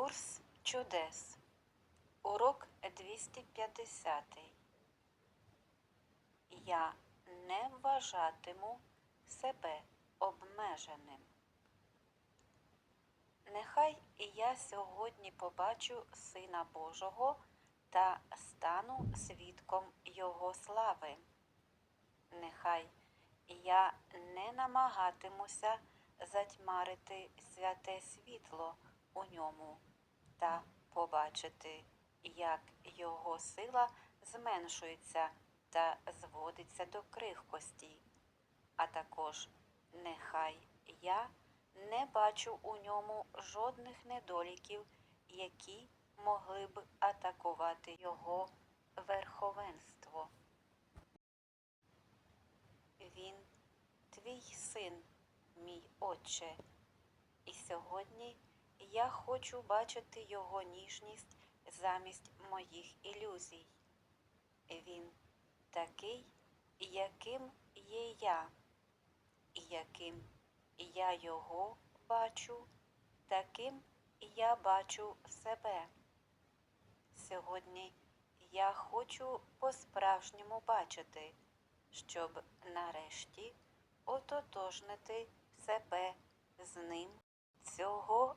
Курс чудес. Урок 250. Я не вважатиму себе обмеженим. Нехай я сьогодні побачу Сина Божого та стану свідком Його слави. Нехай я не намагатимуся затьмарити святе світло у ньому та побачити, як його сила зменшується та зводиться до крихкості, а також нехай я не бачу у ньому жодних недоліків, які могли б атакувати його верховенство. Він твій син, мій отче, і сьогодні я хочу бачити його ніжність замість моїх ілюзій. Він такий, яким є я, яким я його бачу, таким я бачу себе. Сьогодні я хочу по-справжньому бачити, щоб нарешті ототожнити себе з ним цього